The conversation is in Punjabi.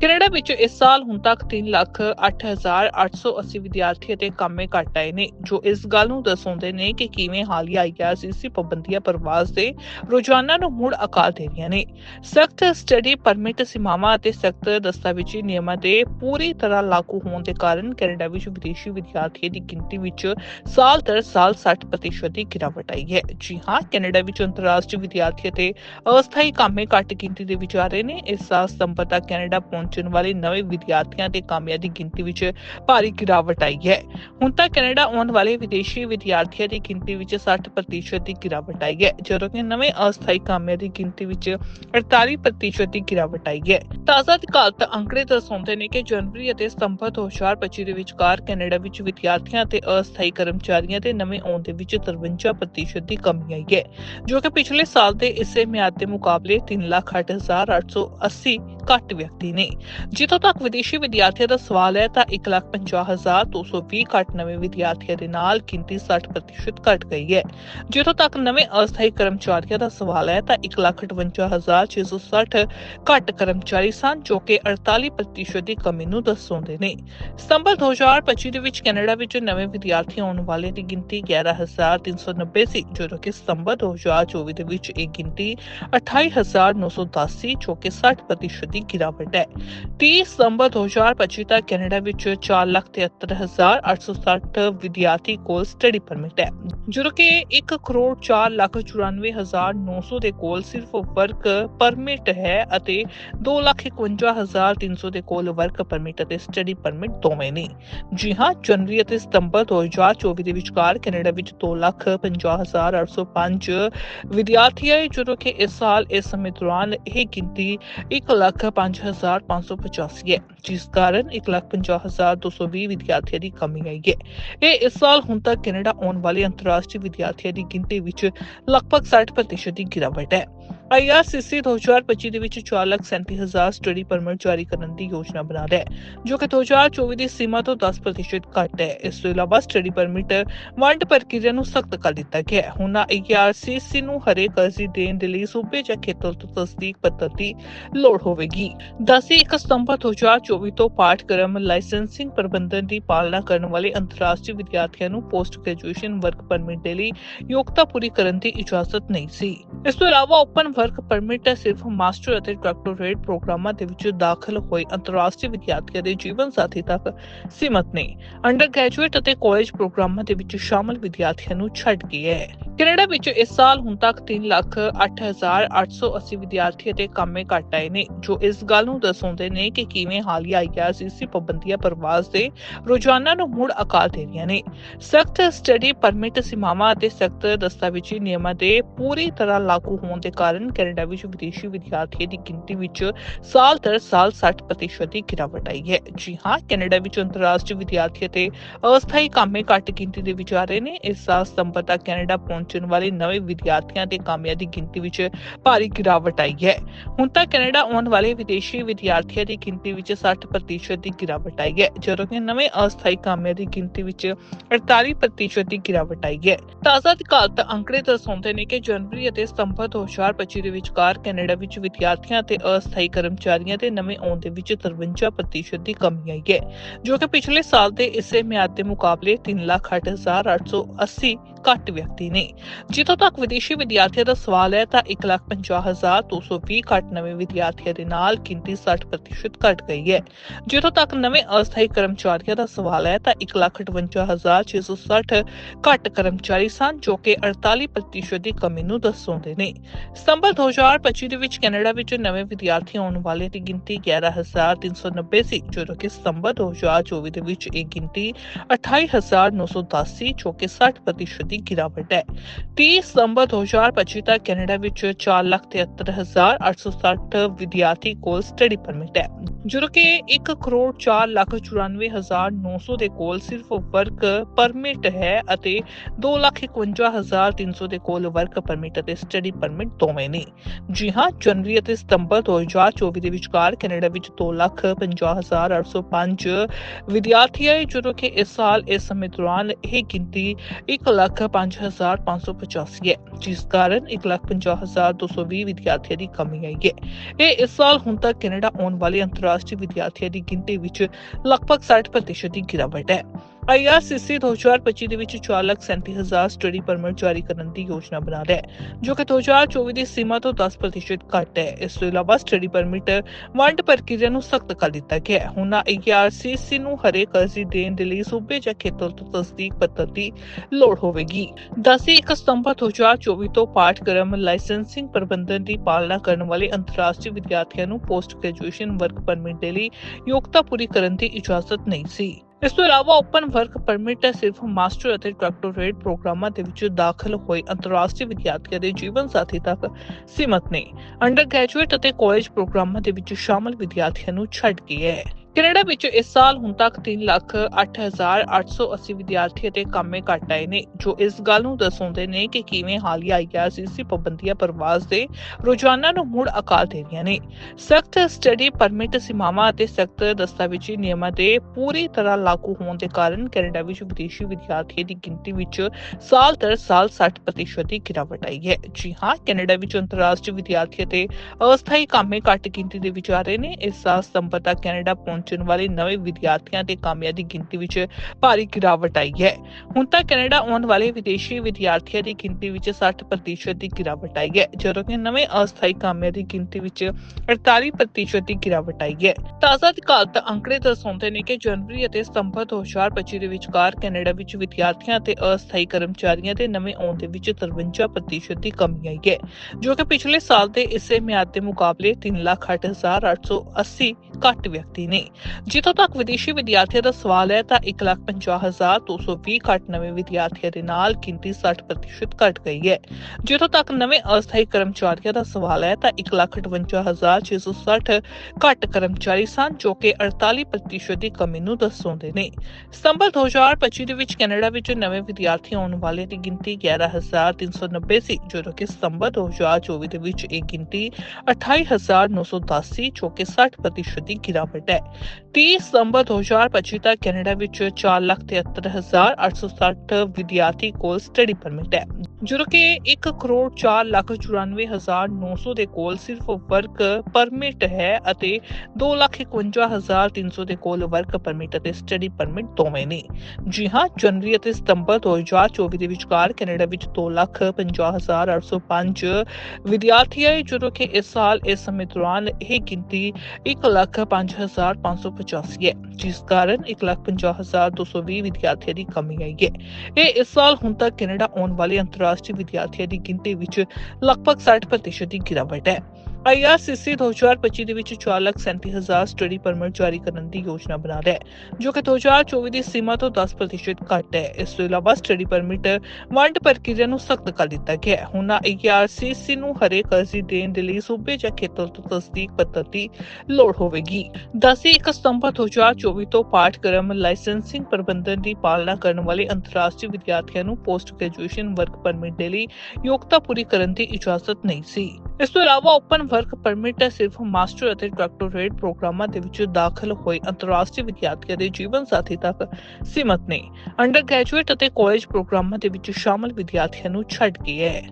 ਕੈਨੇਡਾ ਵਿੱਚ ਇਸ ਸਾਲ ਹੁਣ ਤੱਕ 3 ਲੱਖ 8880 ਵਿਦਿਆਰਥੀ ਅਤੇ ਕਾਮੇ ਘੱਟ ਆਏ ਨੇ, ਜੋ ਇਸ ਗੱਲ ਨੂੰ ਦਰਸਾਉਂਦੇ ਨੇ ਕਿ ਕਿਵੇਂ ਹਾਲੀਆ ਆਈਆਰਸੀਸੀ ਪਾਬੰਦੀਆਂ ਪ੍ਰਵਾਸ ਦੇ ਰੋਜ਼ਾਨਾ ਨੂੰ ਮੁੜ ਆਕਾਰ ਦੇ ਰਹੀਆਂ ਨੇ। ਸਖਤ ਸਟੱਡੀ ਪਰਮਿਟ ਸੀਮਾਵਾਂ ਅਤੇ ਸਖਤ ਦਸਤਾਵੇਜ਼ੀ ਨਿਯਮਾਂ ਦੇ ਪੂਰੀ ਤਰ੍ਹਾਂ ਲਾਗੂ ਹੋਣ ਦੇ ਕਾਰਨ ਕੈਨੇਡਾ ਵਿੱਚ ਵਿਦੇਸ਼ੀ ਵਿਦਿਆਰਥੀਆਂ ਦੀ ਗਿਣਤੀ ਵਿੱਚ ਸਾਲ ਦਰ ਸਾਲ 60% ਦੀ ਗਿਰਾਵਟ ਆਈ ਹੈ। ਜੀ ਹਾਂ, ਕੈਨੇਡਾ ਵਿੱਚ ਅੰਤਰਰਾਸ਼ਟਰੀ ਵਿਦਿਆਰਥੀ ਅਤੇ ਅਸਥਾਈ ਕਾਮੇ ਘੱਟ ਗਿਣਤੀ ਦੇ ਵਿਚਾਰੇ ਨੇ। ਇਸ ਸਾਲ ਸਤੰਬਰ ਤੱਕ ਕੈਨੇਡਾ ਪਹੁੰਚ ਪਹੁੰਚਣ ਵਾਲੇ ਨਵੇਂ ਵਿਦਿਆਰਥੀਆਂ ਤੇ ਕਾਮਿਆਂ ਦੀ ਗਿਣਤੀ ਵਿੱਚ ਭਾਰੀ ਗਿਰਾਵਟ ਆਈ ਹੈ। ਹੁਣ ਤੱਕ ਕੈਨੇਡਾ ਆਉਣ ਵਾਲੇ ਵਿਦੇਸ਼ੀ ਵਿਦਿਆਰਥੀਆਂ ਦੀ ਗਿਣਤੀ ਵਿੱਚ 60% ਦੀ ਗਿਰਾਵਟ ਆਈ ਹੈ, ਜਦੋਂ ਕਿ ਨਵੇਂ ਅਸਥਾਈ ਕਾਮਿਆਂ ਦੀ ਗਿਣਤੀ ਵਿੱਚ 48% ਦੀ ਗਿਰਾਵਟ ਆਈ ਹੈ। ਤਾਜ਼ਾ ਅਧਿਕਾਰਤ ਅੰਕੜੇ ਦਰਸਾਉਂਦੇ ਨੇ ਕਿ ਜਨਵਰੀ ਅਤੇ ਸਤੰਬਰ 2025 ਦੇ ਵਿਚਕਾਰ ਕੈਨੇਡਾ ਵਿੱਚ ਵਿਦਿਆਰਥੀਆਂ ਤੇ ਅਸਥਾਈ ਕਰਮਚਾਰੀਆਂ ਦੇ ਨਵੇਂ ਆਉਣ ਦੇ ਵਿੱਚ 53% ਦੀ ਕਮੀ ਆਈ ਹੈ, ਜੋ ਕਿ ਪਿਛਲੇ ਸਾਲ ਦੇ ਇਸੇ ਮਿਆਦ ਦੇ ਮੁਕਾਬਲੇ 308880 ਘੱਟ ਵਿਅਕਤੀ ਨੇ। ਜਿੱਥੋਂ ਤੱਕ ਵਿਦੇਸ਼ੀ ਵਿਦਿਆਰਥੀਆਂ ਦਾ ਸਵਾਲ ਹੈ, ਤਾਂ 150220 ਘੱਟ ਨਵੇਂ ਵਿਦਿਆਰਥੀਆਂ ਦੇ ਨਾਲ ਗਿਣਤੀ 60% ਘਟ ਗਈ ਹੈ। ਜਿੱਥੋਂ ਤੱਕ ਨਵੇਂ ਅਸਥਾਈ ਕਰਮਚਾਰੀਆਂ ਦਾ ਸਵਾਲ ਹੈ, ਤਾਂ 158660 ਘੱਟ ਕਰਮਚਾਰੀ ਸਨ, ਜੋ ਕਿ 48% ਦੀ ਕਮੀ ਨੂੰ ਦਰਸਾਉਂਦੇ ਨੇ। ਸਤੰਬਰ 2025 ਦੇ ਵਿੱਚ ਕੈਨੇਡਾ ਵਿੱਚ ਨਵੇਂ ਵਿਦਿਆਰਥੀ ਆਉਣ ਵਾਲੇ ਦੀ ਗਿਣਤੀ 11390 ਸੀ ਜਦੋਂ ਕਿ ਸਤੰਬਰ 2024 ਦੇ ਵਿੱਚ ਇਹ ਗਿਣਤੀ 28910 ਸੀ ਜੋ ਕਿ 60% ਦੀ ਗਿਰਾਵਟ ਹੈ। 30 ਸਤੰਬਰ 2025 ਤੱਕ ਕੈਨੇਡਾ ਵਿੱਚ 473860 ਵਿਦਿਆਰਥੀ ਕੋਲ ਸਟੱਡੀ ਪਰਮਿਟ ਹੈ। ਜੋ ਕਿ 1 ਕਰੋੜ 494900 ਦੇ ਕੋਲ ਸਿਰਫ ਵਰਕ ਪਰਮਿਟ ਹੈ ਅਤੇ 251300 ਦੇ ਕੋਲ ਵਰਕ ਪਰਮਿਟ ਅਤੇ ਸਟੱਡੀ ਪਰਮਿਟ ਦੋਵੇਂ ਨੇ। ਜੀ ਹਾਂ, ਜਨਵਰੀ ਅਤੇ ਸਤੰਬਰ 2024 ਦੇ ਵਿਚਕਾਰ ਕੈਨੇਡਾ ਵਿੱਚ 250805 ਵਿਦਿਆਰਥੀ ਹੈ ਜੋ ਕਿ ਇਸ ਸਾਲ ਇਸ ਸਮੇਂ ਦੌਰਾਨ ਇਹ ਗਿਣਤੀ 105500 585 ਹੈ, ਜਿਸ ਕਾਰਨ 150220 ਵਿਦਿਆਰਥੀਆਂ ਦੀ ਕਮੀ ਆਈ ਹੈ। ਇਹ ਇਸ ਸਾਲ ਹੁਣ ਤੱਕ ਕੈਨੇਡਾ ਆਉਣ ਵਾਲੇ ਅੰਤਰਰਾਸ਼ਟਰੀ ਵਿਦਿਆਰਥੀਆਂ ਦੀ ਗਿਣਤੀ ਵਿੱਚ ਲਗਭਗ 60% ਦੀ ਗਿਰਾਵਟ ਹੈ। ਆਈਆਰਸੀਸੀ 2025 ਦੇ ਵਿੱਚ 437000 ਸਟੱਡੀ ਪਰਮਿਟ ਜਾਰੀ ਕਰਨ ਦੀ ਯੋਜਨਾ ਬਣਾ ਰਿਹਾ ਹੈ, ਜੋ ਕਿ 2024 ਦੀ ਸੀਮਾ ਤੋਂ 10% ਘੱਟ ਹੈ। ਇਸ ਤੋਂ ਇਲਾਵਾ ਸਟੱਡੀ ਪਰਮਿਟ ਵੰਡ ਪ੍ਰਕਿਰਿਆ ਨੂੰ ਸਖਤ ਕਰ ਦਿੱਤਾ ਗਿਆ ਹੈ। ਹੁਣ ਆਈਆਰਸੀਸੀ ਨੂੰ ਹਰੇਕ ਅਰਜ਼ੀ ਦੇਣ ਦੇ ਲਈ ਸੂਬੇ ਜਾਂ ਖੇਤਰ ਤੋਂ ਤਸਦੀਕ ਪੱਤਰ ਦੀ ਲੋੜ ਹੋਵੇਗੀ। ਦਸੀ 1 ਸਤੰਬਰ 2024 ਤੋਂ ਪਾਠਕ੍ਰਮ ਲਾਇਸੈਂਸਿੰਗ ਪ੍ਰਬੰਧਨ ਦੀ ਪਾਲਣਾ ਕਰਨ ਵਾਲੇ ਅੰਤਰਰਾਸ਼ਟਰੀ ਵਿਦਿਆਰਥੀਆਂ ਨੂੰ ਪੋਸਟ ਗ੍ਰੈਜੂਏਸ਼ਨ ਵਰਕ ਪਰਮਿਟ ਦੇ ਲਈ ਯੋਗਤਾ ਪੂਰੀ ਕਰਨ ਦੀ ਇਜਾਜ਼ਤ ਨਹੀਂ ਸੀ। ਇਸ ਤੋਂ ਇਲਾਵਾ ਓਪਨ ਵਰਕ ਪਰਮਿਟ ਸਿਰਫ ਮਾਸਟਰ ਅਤੇ ਡਾਕਟੋਰੇਟ ਪ੍ਰੋਗਰਾਮਾਂ ਦੇ ਵਿੱਚ ਦਾਖਲ ਹੋਏ ਅੰਤਰਰਾਸ਼ਟਰੀ ਵਿਦਿਆਰਥੀਆਂ ਦੇ ਜੀਵਨ ਸਾਥੀ ਤੱਕ ਸੀਮਤ ਨੇ ਅੰਡਰ ਗ੍ਰੈਜੂਏਟ ਅਤੇ ਕਾਲਜ ਪ੍ਰੋਗਰਾਮਾਂ ਦੇ ਵਿੱਚ ਸ਼ਾਮਲ ਵਿਦਿਆਰਥੀਆਂ ਨੂੰ ਛੱਡ ਗਈ ਹੈ ਕੈਨੇਡਾ ਵਿੱਚ ਇਸ ਸਾਲ ਹੁਣ ਤੱਕ 3 ਲੱਖ 8880 ਵਿਦਿਆਰਥੀ ਅਤੇ ਕਾਮੇ ਘੱਟ ਆਏ ਨੇ, ਜੋ ਇਸ ਗੱਲ ਨੂੰ ਦਰਸਾਉਂਦੇ ਨੇ ਕਿ ਕਿਵੇਂ ਹਾਲੀਆ ਆਈਆਰਸੀਸੀ ਪਾਬੰਦੀਆਂ ਪ੍ਰਵਾਸ ਦੇ ਰੋਜ਼ਾਨਾ ਨੂੰ ਮੁੜ ਆਕਾਰ ਦੇ ਰਹੀਆਂ ਨੇ। ਸਖਤ ਸਟੱਡੀ ਪਰਮਿਟ ਸੀਮਾਵਾਂ ਅਤੇ ਸਖਤ ਦਸਤਾਵੇਜ਼ੀ ਨਿਯਮਾਂ ਦੇ ਪੂਰੀ ਤਰ੍ਹਾਂ ਲਾਗੂ ਹੋਣ ਦੇ ਕਾਰਨ ਕੈਨੇਡਾ ਵਿੱਚ ਵਿਦੇਸ਼ੀ ਵਿਦਿਆਰਥੀਆਂ ਦੀ ਗਿਣਤੀ ਵਿੱਚ ਸਾਲ ਦਰ ਸਾਲ 60% ਦੀ ਗਿਰਾਵਟ ਆਈ ਹੈ। ਜੀ ਹਾਂ, ਕੈਨੇਡਾ ਵਿੱਚ ਅੰਤਰਰਾਸ਼ਟਰੀ ਵਿਦਿਆਰਥੀ ਅਤੇ ਅਸਥਾਈ ਕਾਮੇ ਘੱਟ ਗਿਣਤੀ ਦੇ ਵਿਚਾਰੇ ਨੇ। ਇਸ ਸਾਲ ਸਤੰਬਰ ਤੱਕ ਕੈਨੇਡਾ ਪਹੁੰਚ ਪਹੁੰਚਣ ਵਾਲੇ ਨਵੇਂ ਵਿਦਿਆਰਥੀਆਂ ਤੇ ਕਾਮਿਆਂ ਦੀ ਗਿਣਤੀ ਵਿੱਚ ਭਾਰੀ ਗਿਰਾਵਟ ਆਈ ਹੈ। ਹੁਣ ਤੱਕ ਕੈਨੇਡਾ ਆਉਣ ਵਾਲੇ ਵਿਦੇਸ਼ੀ ਵਿਦਿਆਰਥੀਆਂ ਦੀ ਗਿਣਤੀ ਵਿੱਚ 60% ਦੀ ਗਿਰਾਵਟ ਆਈ ਹੈ, ਜਦੋਂ ਕਿ ਨਵੇਂ ਅਸਥਾਈ ਕਾਮਿਆਂ ਦੀ ਗਿਣਤੀ ਵਿੱਚ 48% ਦੀ ਗਿਰਾਵਟ ਆਈ ਹੈ। ਤਾਜ਼ਾ ਅਧਿਕਾਰਤ ਅੰਕੜੇ ਦਰਸਾਉਂਦੇ ਨੇ ਕਿ ਜਨਵਰੀ ਅਤੇ ਸਤੰਬਰ 2025 ਦੇ ਵਿਚਕਾਰ ਕੈਨੇਡਾ ਵਿੱਚ ਵਿਦਿਆਰਥੀਆਂ ਤੇ ਅਸਥਾਈ ਕਰਮਚਾਰੀਆਂ ਦੇ ਨਵੇਂ ਆਉਣ ਦੇ ਵਿੱਚ 53% ਦੀ ਕਮੀ ਆਈ ਹੈ, ਜੋ ਕਿ ਪਿਛਲੇ ਸਾਲ ਦੇ ਇਸੇ ਮਿਆਦ ਦੇ ਮੁਕਾਬਲੇ 308880 ਘੱਟ ਵਿਅਕਤੀ ਨੇ। ਜਿੱਥੋਂ ਤੱਕ ਵਿਦੇਸ਼ੀ ਵਿਦਿਆਰਥੀਆਂ ਦਾ ਸਵਾਲ ਹੈ, ਤਾਂ 150220 ਘੱਟ ਨਵੇਂ ਵਿਦਿਆਰਥੀਆਂ ਦੇ ਨਾਲ ਗਿਣਤੀ 60% ਘਟ ਗਈ ਹੈ। ਜਿੱਥੋਂ ਤੱਕ ਨਵੇਂ ਅਸਥਾਈ ਕਰਮਚਾਰੀਆਂ ਦਾ ਸਵਾਲ ਹੈ, ਤਾਂ 158660 ਘੱਟ ਕਰਮਚਾਰੀ ਸਨ, ਜੋ ਕਿ 48% ਦੀ ਕਮੀ ਨੂੰ ਦਰਸਾਉਂਦੇ ਨੇ। ਸਤੰਬਰ 2025 ਦੇ ਵਿੱਚ ਕੈਨੇਡਾ ਵਿੱਚ ਨਵੇਂ ਵਿਦਿਆਰਥੀ ਆਉਣ ਵਾਲੇ ਦੀ ਗਿਣਤੀ 11390 ਸੀ ਜਦੋਂ ਕਿ ਸਤੰਬਰ 2024 ਦੇ ਵਿੱਚ ਇਹ ਗਿਣਤੀ 28910 ਸੀ ਜੋ ਕਿ 60% ਦੀ ਗਿਰਾਵਟ ਹੈ। 30 ਸਤੰਬਰ 2025 ਤੱਕ ਕੈਨੇਡਾ ਵਿੱਚ 473860 ਵਿਦਿਆਰਥੀ ਕੋਲ ਸਟੱਡੀ ਪਰਮਿਟ ਹੈ। ਜਦੋਂ ਕਿ 1 ਕਰੋੜ 4 ਲੱਖ 94900 ਦੇ ਕੋਲ ਸਿਰਫ ਵਰਕ ਪਰਮਿਟ ਹੈ ਅਤੇ 2 ਲੱਖ 51300 ਦੇ ਕੋਲ ਵਰਕ ਪਰਮਿਟ ਅਤੇ ਸਟੱਡੀ ਪਰਮਿਟ ਦੋਵੇਂ ਨੇ। ਜੀ ਹਾਂ, ਜਨਵਰੀ ਅਤੇ ਸਤੰਬਰ 2024 ਦੇ ਵਿਚਕਾਰ ਕੈਨੇਡਾ ਵਿੱਚ 2 ਲੱਖ 50805 ਵਿਦਿਆਰਥੀ ਆਏ, ਜਦੋਂ ਕਿ ਇਸ ਸਾਲ ਇਸ ਸਮੇਂ ਦੌਰਾਨ ਇਹ ਗਿਣਤੀ 1 ਲੱਖ 150585 ਹੈ, ਜਿਸ ਕਾਰਨ 150220 ਵਿਦਿਆਰਥੀਆਂ ਦੀ ਕਮੀ ਆਈ ਹੈ। ਇਹ ਇਸ ਸਾਲ ਹੁਣ ਤੱਕ ਕੈਨੇਡਾ ਆਉਣ ਵਾਲੇ ਅੰਤਰਰਾਸ਼ਟਰੀ ਵਿਦਿਆਰਥੀਆਂ ਦੀ ਗਿਣਤੀ ਵਿੱਚ ਲਗਭਗ 60% ਦੀ ਗਿਰਾਵਟ ਹੈ। IRCC 2025 ਦੇ ਵਿੱਚ 437000 ਸਟੱਡੀ ਪਰਮਿਟ ਜਾਰੀ ਕਰਨ ਦੀ ਯੋਜਨਾ ਬਣਾ ਰਿਹਾ ਹੈ, ਜੋ ਕਿ 2024 ਦੀ ਸੀਮਾ ਤੋਂ 10% ਘੱਟ ਹੈ। ਇਸ ਤੋਂ ਇਲਾਵਾ ਸਟੱਡੀ ਪਰਮਿਟ ਵੰਡ ਪ੍ਰਕਿਰਿਆ ਨੂੰ ਸਖਤ ਕਰ ਦਿੱਤਾ ਗਿਆ ਹੈ। ਹੁਣ IRCC ਨੂੰ ਹਰੇਕ ਅਰਜ਼ੀ ਦੇਣ ਦੇ ਲਈ ਸੂਬੇ ਜਾਂ ਖੇਤਰ ਤੋਂ ਤਸਦੀਕ ਪੱਤਰ ਦੀ ਲੋੜ ਹੋਵੇਗੀ। ਦਸੀ 1 ਸਤੰਬਰ 2024 ਤੋਂ ਪਾਠਕ੍ਰਮ ਲਾਇਸੈਂਸਿੰਗ ਪ੍ਰਬੰਧਨ ਦੀ ਪਾਲਣਾ ਕਰਨ ਵਾਲੇ ਅੰਤਰਰਾਸ਼ਟਰੀ ਵਿਦਿਆਰਥੀਆਂ ਨੂੰ ਪੋਸਟ ਗ੍ਰੈਜੂਏਸ਼ਨ ਵਰਕ ਪਰਮਿਟ ਦੇ ਲਈ ਯੋਗਤਾ ਪੂਰੀ ਕਰਨ ਦੀ ਇਜਾਜ਼ਤ ਨਹੀਂ ਸੀ। ਇਸ ਤੋਂ ਇਲਾਵਾ ਓਪਨ ਵਰਕ ਪਰਮਿਟ ਸਿਰਫ ਮਾਸਟਰ ਅਤੇ ਡਾਕਟੋਰੇਟ ਪ੍ਰੋਗਰਾਮਾਂ ਦੇ ਵਿੱਚ ਦਾਖਲ ਹੋਏ ਅੰਤਰਰਾਸ਼ਟਰੀ ਵਿਦਿਆਰਥੀਆਂ ਦੇ ਜੀਵਨ ਸਾਥੀ ਤੱਕ ਸੀਮਤ ਨੇ। ਅੰਡਰ ਗ੍ਰੈਜੂਏਟ ਅਤੇ ਕਾਲਜ ਪ੍ਰੋਗਰਾਮਾਂ ਦੇ ਵਿੱਚ ਸ਼ਾਮਲ ਵਿਦਿਆਰਥੀਆਂ ਨੂੰ ਛੱਡ ਕੇ ਹੈ। ਕੈਨੇਡਾ ਵਿੱਚ ਇਸ ਸਾਲ ਹੁਣ ਤੱਕ 3 ਲੱਖ 8880 ਵਿਦਿਆਰਥੀ ਅਤੇ ਕਾਮੇ ਘੱਟ ਆਏ ਨੇ, ਜੋ ਇਸ ਗੱਲ ਨੂੰ ਦਰਸਾਉਂਦੇ ਨੇ ਕਿ ਕਿਵੇਂ ਹਾਲੀਆ ਆਈਆਰਸੀਸੀ ਪਾਬੰਦੀਆਂ ਪ੍ਰਵਾਸ ਦੇ ਰੋਜ਼ਾਨਾ ਨੂੰ ਮੁੜ ਅਕਾਲ ਦੇ ਰਹੀਆਂ ਨੇ। ਸਖਤ ਸਟੱਡੀ ਪਰਮਿਟ ਸੀਮਾਵਾਂ ਅਤੇ ਸਖਤ ਦਸਤਾਵੇਜ਼ੀ ਨਿਯਮਾਂ ਦੇ ਪੂਰੀ ਤਰ੍ਹਾਂ ਲਾਗੂ ਹੋਣ ਦੇ ਕਾਰਨ ਕੈਨੇਡਾ ਵਿੱਚ ਵਿਦੇਸ਼ੀ ਵਿਦਿਆਰਥੀਆਂ ਦੀ ਗਿਣਤੀ ਵਿੱਚ ਸਾਲ ਦਰ ਸਾਲ 60% ਦੀ ਗਿਰਾਵਟ ਆਈ ਹੈ। ਜੀ ਹਾਂ, ਕੈਨੇਡਾ ਵਿੱਚ ਅੰਤਰਰਾਸ਼ਟਰੀ ਵਿਦਿਆਰਥੀ ਅਤੇ ਅਸਥਾਈ ਕਾਮੇ ਘੱਟ ਗਿਣਤੀ ਦੇ ਵਿਚਾਰੇ ਨੇ। ਇਸ ਸਾਲ ਸਤੰਬਰ ਤੱਕ ਕੈਨੇਡਾ ਪਹੁੰਚਣ ਵਾਲੇ ਨਵੇਂ ਵਿਦਿਆਰਥੀਆਂ ਤੇ ਕਾਮਿਆਂ ਦੀ ਗਿਣਤੀ ਵਿੱਚ ਭਾਰੀ ਗਿਰਾਵਟ ਆਈ ਹੈ। ਹੁਣ ਤੱਕ ਕੈਨੇਡਾ ਆਉਣ ਵਾਲੇ ਵਿਦੇਸ਼ੀ ਵਿਦਿਆਰਥੀਆਂ ਦੀ ਗਿਣਤੀ ਵਿੱਚ 60% ਦੀ ਗਿਰਾਵਟ ਆਈ ਹੈ, ਜਦੋਂ ਕਿ ਨਵੇਂ ਅਸਥਾਈ ਕਾਮਿਆਂ ਦੀ ਗਿਣਤੀ ਵਿੱਚ 48% ਦੀ ਗਿਰਾਵਟ ਆਈ ਹੈ। ਤਾਜ਼ਾ ਅਧਿਕਾਰਤ ਅੰਕੜੇ ਦਰਸਾਉਂਦੇ ਨੇ ਕਿ ਜਨਵਰੀ ਅਤੇ ਸਤੰਬਰ 2025 ਦੇ ਵਿਚਕਾਰ ਕੈਨੇਡਾ ਵਿੱਚ ਵਿਦਿਆਰਥੀਆਂ ਅਤੇ ਅਸਥਾਈ ਕਰਮਚਾਰੀਆਂ ਦੇ ਨਵੇਂ ਆਉਣ ਦੇ ਵਿੱਚ 53% ਦੀ ਕਮੀ ਆਈ ਹੈ, ਜੋ ਕਿ ਪਿਛਲੇ ਸਾਲ ਦੇ ਇਸੇ ਮਿਆਦ ਦੇ ਮੁਕਾਬਲੇ 308880 ਘੱਟ ਵਿਅਕਤੀ ਨੇ। ਜਿੱਥੋਂ ਤੱਕ ਵਿਦੇਸ਼ੀ ਵਿਦਿਆਰਥੀਆਂ ਦਾ ਸਵਾਲ ਹੈ, ਤਾਂ 150220 ਘੱਟ ਨਵੇਂ ਵਿਦਿਆਰਥੀਆਂ ਦੇ ਨਾਲ ਗਿਣਤੀ 60% ਘਟ ਗਈ ਹੈ। ਜਿੱਥੋਂ ਤੱਕ ਨਵੇਂ ਅਸਥਾਈ ਕਰਮਚਾਰੀਆਂ ਦਾ ਸਵਾਲ ਹੈ, ਤਾਂ 158660 ਘੱਟ ਕਰਮਚਾਰੀ ਸਨ, ਜੋ ਕਿ 48% ਦੀ ਕਮੀ ਨੂੰ ਦਰਸਾਉਂਦੇ ਨੇ। ਸਤੰਬਰ 2025 ਦੇ ਵਿੱਚ ਕੈਨੇਡਾ ਵਿੱਚ ਨਵੇਂ ਵਿਦਿਆਰਥੀ ਆਉਣ ਵਾਲੇ ਦੀ ਗਿਣਤੀ 11390 ਸੀ ਜਦੋਂ ਕਿ ਸਤੰਬਰ 2024 ਦੇ ਵਿੱਚ ਇਹ ਗਿਣਤੀ 28910 ਸੀ ਜੋ ਕਿ 60% ਦੀ ਗਿਰਾਵਟ ਹੈ। 30 ਸਤੰਬਰ 2025 ਤੱਕ ਕੈਨੇਡਾ ਵਿੱਚ 473860 ਵਿਦਿਆਰਥੀ ਕੋਲ ਸਟੱਡੀ ਪਰਮਿਟ ਹੈ। ਜਦੋਂ ਕਿ 1 ਕਰੋੜ 4 ਲੱਖ 94900 ਦੇ ਕੋਲ ਸਿਰਫ ਵਰਕ ਪਰਮਿਟ ਹੈ ਅਤੇ 251300 ਦੇ ਕੋਲ ਵਰਕ ਪਰਮਿਟ ਅਤੇ ਸਟੱਡੀ ਪਰਮਿਟ ਦੋਵੇਂ ਨੇ। ਜੀ ਹਾਂ, ਜਨਵਰੀ ਅਤੇ ਸਤੰਬਰ 2024 ਦੇ ਵਿਚਕਾਰ ਕੈਨੇਡਾ ਵਿੱਚ 250805 ਵਿਦਿਆਰਥੀ ਆਏ ਜਦੋਂ ਕਿ ਇਸ ਸਾਲ ਇਸ ਸਮੇਂ ਦੌਰਾਨ ਇਹ ਗਿਣਤੀ 105585 ਹੈ, ਜਿਸ ਕਾਰਨ 150220 ਵਿਦਿਆਰਥੀਆਂ ਦੀ ਕਮੀ ਆਈ ਹੈ। ਇਹ ਇਸ ਸਾਲ ਹੁਣ ਤੱਕ ਕੈਨੇਡਾ ਆਉਣ ਵਾਲੇ ਅੰਤਰਰਾਸ਼ਟਰੀ ਵਿਦਿਆਰਥੀਆਂ ਦੀ ਗਿਣਤੀ ਵਿੱਚ ਲਗਭਗ 60% ਦੀ ਗਿਰਾਵਟ ਹੈ। IRCC 2025 ਦੇ ਵਿੱਚ 437000 ਸਟੱਡੀ ਪਰਮਿਟ ਜਾਰੀ ਕਰਨ ਦੀ ਯੋਜਨਾ ਬਣਾ ਰਿਹਾ ਹੈ, ਜੋ ਕਿ 2024 ਦੀ ਸੀਮਾ ਤੋਂ 10% ਘੱਟ ਹੈ। ਇਸ ਤੋਂ ਇਲਾਵਾ ਸਟੱਡੀ ਪਰਮਿਟ ਵੰਡ ਪ੍ਰਕਿਰਿਆ ਨੂੰ ਸਖਤ ਕਰ ਦਿੱਤਾ ਗਿਆ ਹੈ। ਹੁਣ IRCC ਨੂੰ ਹਰੇਕ ਅਰਜ਼ੀ ਦੇਣ ਦੇ ਲਈ ਸੂਬੇ ਜਾਂ ਖੇਤਰ ਤੋਂ ਤਸਦੀਕ ਪੱਤਰ ਦੀ ਲੋੜ ਹੋਵੇਗੀ। ਦਸੀ 1 ਸਤੰਬਰ 2024 ਤੋਂ ਪਾਠਕ੍ਰਮ ਲਾਇਸੈਂਸਿੰਗ ਪ੍ਰਬੰਧਨ ਦੀ ਪਾਲਣਾ ਕਰਨ ਵਾਲੇ ਅੰਤਰਰਾਸ਼ਟਰੀ ਵਿਦਿਆਰਥੀਆਂ ਨੂੰ ਪੋਸਟ ਗ੍ਰੈਜੂਏਸ਼ਨ ਵਰਕ ਪਰਮਿਟ ਦੇ ਲਈ ਯੋਗਤਾ ਪੂਰੀ ਕਰਨ ਦੀ ਇਜਾਜ਼ਤ ਨਹੀਂ ਸੀ। ਇਸ ਤੋਂ ਇਲਾਵਾ ਓਪਨ ਵਰਕ ਪਰਮਿਟ ਸਿਰਫ ਮਾਸਟਰ ਅਤੇ ਡਾਕਟੋਰੇਟ ਪ੍ਰੋਗਰਾਮਾਂ ਦੇ ਵਿੱਚ ਦਾਖਲ ਹੋਏ ਅੰਤਰਰਾਸ਼ਟਰੀ ਵਿਦਿਆਰਥੀਆਂ ਦੇ ਜੀਵਨ ਸਾਥੀ ਤੱਕ ਸੀਮਤ ਨੇ ਅੰਡਰ ਗ੍ਰੈਜੂਏਟ ਅਤੇ ਕਾਲਜ ਪ੍ਰੋਗਰਾਮਾਂ ਦੇ ਵਿੱਚ ਸ਼ਾਮਲ ਵਿਦਿਆਰਥੀਆਂ ਨੂੰ ਛੱਡ ਕੇ ਹੈ।